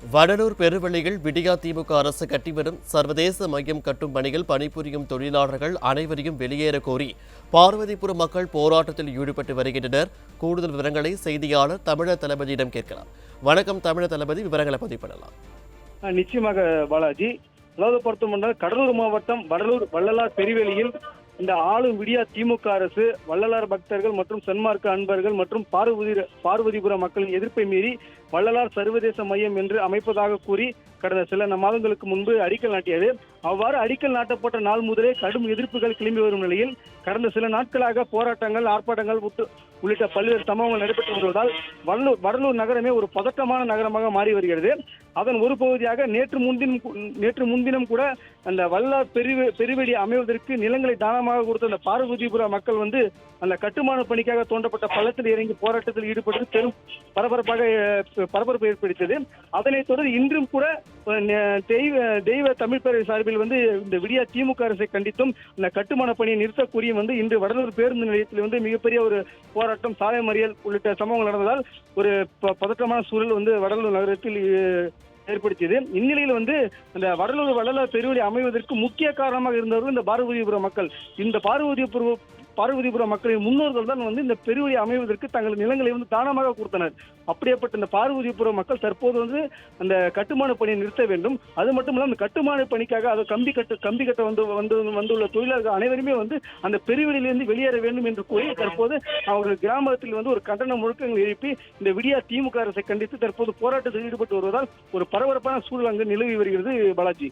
வடலூர் பெருவெளியில் விடியா திமுக அரசு கட்டிவரும் சர்வதேச மையம் கட்டும் பணியில் பணிபுரியும் தொழிலாளர்கள் அனைவரையும் வெளியேற கோரி பார்வதிபுரம் மக்கள் போராட்டத்தில் ஈடுபட்டு வருகின்றனர். கூடுதல் விவரங்களை செய்தியாளர் தமிழர் தளபதியிடம் கேட்கலாம். வணக்கம் தமிழர் தளபதி விவரங்களை பதிவு பண்ணலாம். நிச்சயமாக பாலாஜி. அதாவது பார்த்தோம்னா கடலூர் மாவட்டம் வடலூர் வள்ளலார் பெருவெளியில் இந்த ஆளும் விடியா திமுக அரசு வள்ளலார் பக்தர்கள் மற்றும் சன்மார்க்க அன்பர்கள் மற்றும் பார்வதி பார்வதிபுர மக்களின் எதிர்ப்பை மீறி வள்ளலார் சர்வதேச மையம் என்று அமைப்பதாக கூறி கடந்த சில மாதங்களுக்கு முன்பு அடிக்கல் நாட்டியது. அவ்வாறு அடிக்கல் நாட்டப்பட்ட நாள் முதலே கடும் எதிர்ப்புகள் கிளம்பி வரும் நிலையில் கடந்த சில நாட்களாக போராட்டங்கள் ஆர்ப்பாட்டங்கள் உட்டு- உள்ளிட்ட பல்வேறு சம்பவங்கள் நடைபெற்று வருவதால் வடலூர் வடலூர் நகரமே ஒரு பதட்டமான நகரமாக மாறி வருகிறது. அதன் ஒரு பகுதியாக நேற்று முன்தினம் நேற்று முன்தினம் கூட அந்த வல்லார் பெருவெ பெருவெளி அமைவதற்கு நிலங்களை தானமாக கொடுத்த அந்த பார்வதிபுர மக்கள் வந்து அந்த கட்டுமான பணிக்காக தோண்டப்பட்ட பள்ளத்தில் இறங்கி போராட்டத்தில் ஈடுபட்டு பெரும் பரபரப்பாக பரபரப்பு ஏற்படுத்தியது. அதனைத் தொடர்ந்து இன்றும் கூட தெய்வ தெய்வ தமிழ் பேரவை சார்பில் வந்து இந்த விடியா திமுக அரசை கண்டித்தும் இந்த கட்டுமான பணியை நிறுத்தக்கூடிய வந்து இன்று வடலூர் பேருந்து நிலையத்தில் வந்து மிகப்பெரிய ஒரு போராட்டம் சாலை மறியல் உள்ளிட்ட சம்பவங்கள் நடந்ததால் ஒரு ப- பதற்றமான சூழல் வந்து வடலூர் நகரத்தில் ஏற்படுத்தியது. இந்நிலையில் வந்து இந்த வடலூர் வள்ளலார் பெருவெளி அமைவதற்கு முக்கிய காரணமாக இருந்தவர்கள் இந்த பார்வதிபுரம் மக்கள். இந்த பார்வதிபுரம் பார்வதிபுர மக்களின் முன்னோர்கள் தான் வந்து இந்த பெருவழி அமைவதற்கு தங்கள் நிலங்களை வந்து தானமாக கொடுத்தனர். அப்படியேப்பட்ட இந்த பார்வதிபுர மக்கள் தற்போது வந்து அந்த கட்டுமான பணியை நிறுத்த வேண்டும். அது மட்டும் இல்லாமல் இந்த கட்டுமான பணிக்காக அது கம்பி கட்டு கம்பி கட்ட வந்து வந்து வந்துள்ள தொழிலாளர்கள் அனைவருமே வந்து அந்த பெருவெளியிலிருந்து வெளியேற வேண்டும் என்று கூறி தற்போது அவர்கள் கிராமத்தில் வந்து ஒரு கண்டன முழக்கங்கள் எழுப்பி இந்த விடியா திமுக அரசை கண்டித்து தற்போது போராட்டத்தில் ஈடுபட்டு வருவதால் ஒரு பரபரப்பான சூழல் அங்கு நிலவி வருகிறது பாலாஜி.